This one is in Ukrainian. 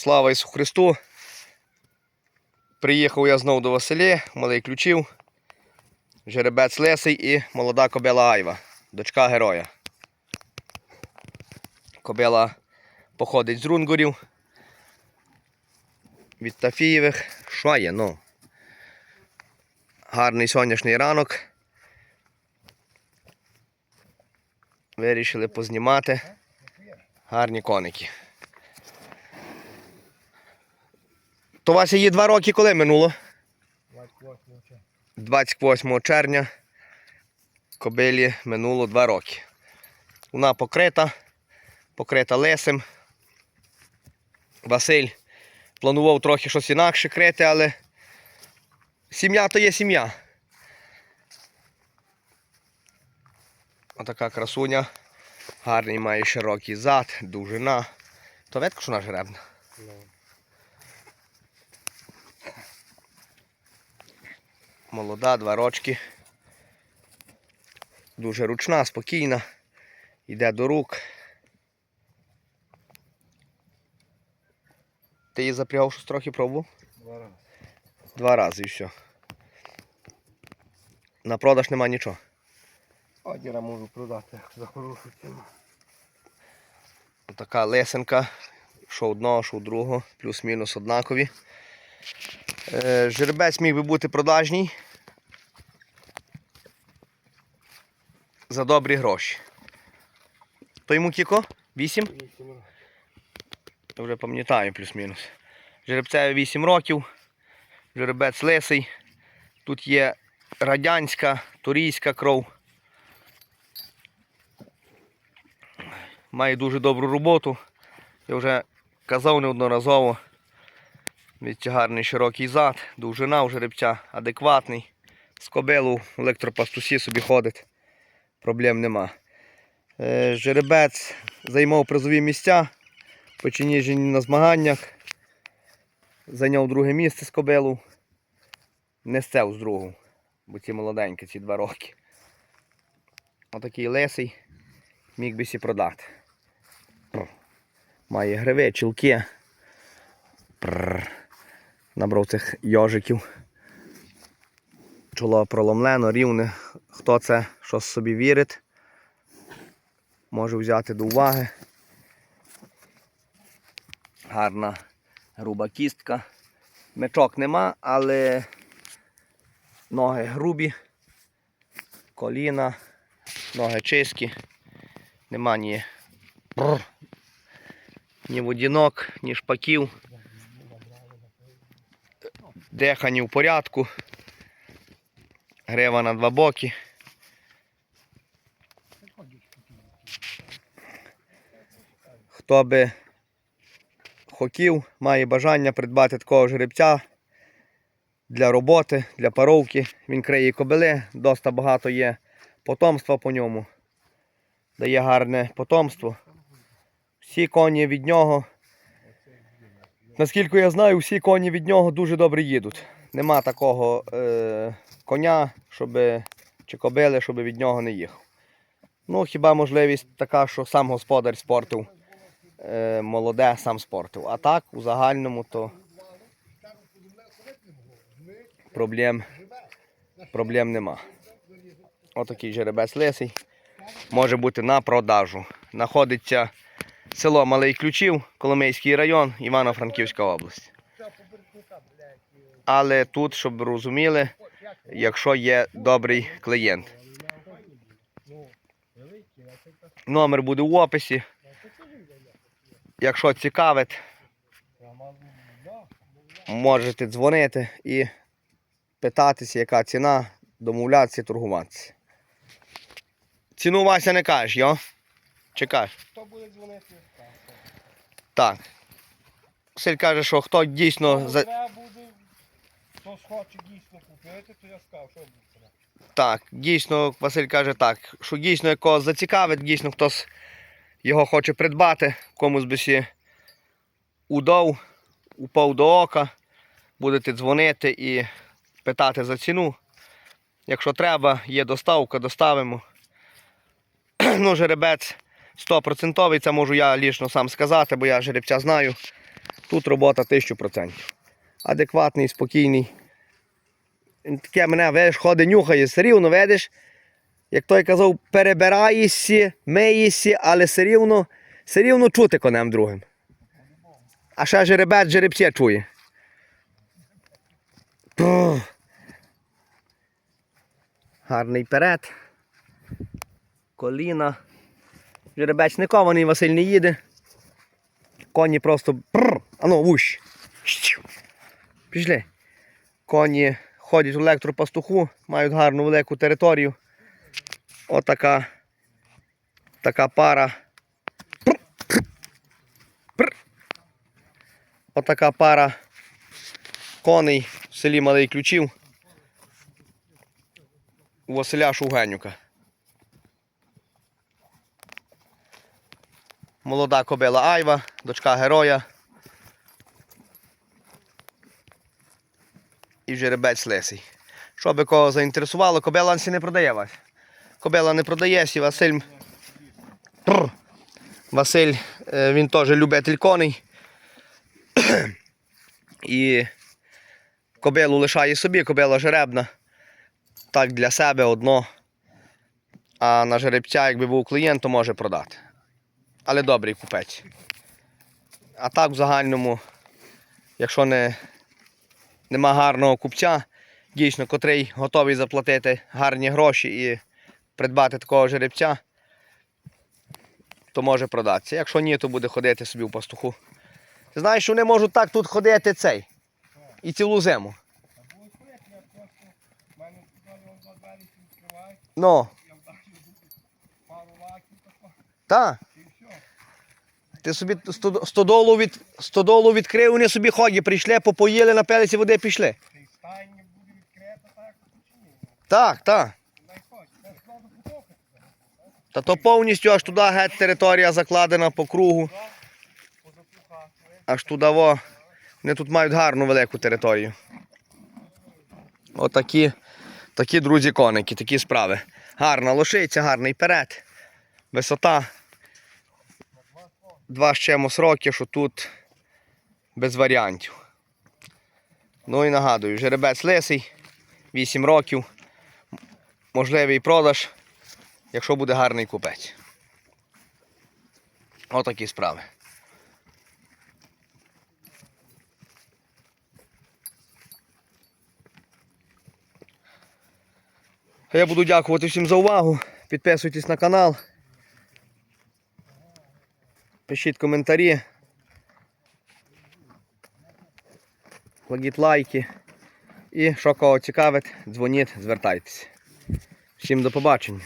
Слава Ісу Христу! Приїхав я знову до Василі, малий ключів, жеребець Лесий і молода кобила Айва, дочка героя. Кобила походить з Рунгурів. Від Тафієвих. Що є, ну? Гарний сонячний ранок. Вирішили познімати гарні коники. То Вася їй два роки коли минуло? 28 червня кобилі минуло два роки. Вона покрита, покрита лисим. Василь планував трохи щось інакше крити, але сім'я то є сім'я. Отака красуня. Гарний має широкий зад, довжина. То ветка, що вона жеребна. Молода, два рочки. Дуже ручна, спокійна. Йде до рук. Ти її запрягав щось трохи пробував? Два рази. Два рази і все. На продаж нема нічого. Одіра можу продати за хорошу ціну. Така лесенка, що одного, що другого, плюс-мінус однакові. Е, жеребець міг би бути продажній за добрі гроші. То йому кіко? Вісім? Вже пам'ятаю плюс-мінус. Жеребцеві 8 років. Жеребець лисий. Тут є радянська, турійська кров. Має дуже добру роботу. Я вже казав неодноразово. Від гарний широкий зад, довжина у жеребця адекватний. З кобилу в електропастусі собі ходить. Проблем нема. Е, Жеребець займав призові місця. Печеніжені на змаганнях. Зайняв друге місце з кобилу. Не стев з другого, бо ці молоденькі, ці два роки. Отакий лесий міг би сі продати. Має гриви, чілки. Прррр. Набрав цих йожиків. Чоло проломлено, рівне. Хто це щось собі вірить, може взяти до уваги. Гарна груба кістка. Мечок нема, але ноги грубі, коліна, ноги чисті. Нема ні, ні водінок, ні шпаків. Дихання в порядку. Грива на два боки. Хто би хотів, має бажання придбати такого жеребця для роботи, для паровки. Він криє кобили, доста багато є потомства по ньому. Дає гарне потомство. Всі коні від нього. Наскільки я знаю, всі коні від нього дуже добре їдуть. Нема такого е, коня, щоб, чи кобили, щоб від нього не їхав. Ну, хіба можливість така, що сам господар спортив е, молоде сам спортив. А так, у загальному, то проблем, проблем нема. Отакий жеребець лисий. Може бути на продажу. Находиться село Малий Ключів, Коломийський район, Івано-Франківська область. Але тут, щоб розуміли, якщо є добрий клієнт. Номер буде в описі. Якщо цікавить, можете дзвонити і питатися, яка ціна, домовлятися, торгуватися. Ціну Вася не кажеш, йо? Чи? Хто буде дзвонити? Так. Василь каже, що хто дійсно за... Треба буде, хто хоче дійсно купити, то я скажу, що буде. Так, дійсно, Василь каже так, що дійсно якогось зацікавить, дійсно хтось його хоче придбати, комусь би сі удав, упав до ока, будете дзвонити і питати за ціну. Якщо треба, є доставка, доставимо. Ну, жеребець 100%, це можу я лічно сам сказати, бо я жеребця знаю. Тут робота 1000%. Адекватний, спокійний. Таке мене, видиш, ходить, нюхає, все рівно, видиш, як той казав, перебираєшся, миєшся, але все рівно, все рівно чути конем другим. А ще жеребець жеребця чує. Гарний перед. Коліна. Жеребець не кований, Василь не їде. Коні просто. Пррр, ану, вущ. Пішли. Коні ходять в електропастуху, мають гарну велику територію. Отака така пара. Отака пара коней в селі Малий Ключів. У Василя Шугенюка. Молода кобила Айва, дочка героя. І жеребець Лисий. Що би кого заінтересувало, кобила не продає вас. Кобила не продається, Василь. Прр. Василь, е, він теж любитель коней. І кобилу лишає собі, кобила жеребна. Так для себе одно. А на жеребця, якби був клієнт, то може продати. Але добрий купець. А так в загальному, якщо не, нема гарного купця, дійсно, котрий готовий заплатити гарні гроші і придбати такого жеребця, то може продатися. Якщо ні, то буде ходити собі в пастуху. Ти знаєш, що вони можуть так тут ходити цей. І цілу зиму. Ну, так. Ти собі сто- стодолу, від, стодолу відкрив, вони собі ході прийшли, попоїли, напилися води пішли. Стайня буде відкрита, так, чи ні? Так, так. Та то повністю аж туди геть територія закладена по кругу. Аж туди во. Вони тут мають гарну велику територію. Отакі, такі друзі коники, такі справи. Гарна лошиця, гарний перед. Висота. Два з чимось роки, що тут без варіантів. Ну і нагадую, жеребець лисий, 8 років. Можливий продаж, якщо буде гарний купець. Отакі справи. Я буду дякувати всім за увагу. Підписуйтесь на канал. Пишіть коментарі. Кладіть лайки. І що кого цікавить, дзвоніть, звертайтеся. Всім до побачення.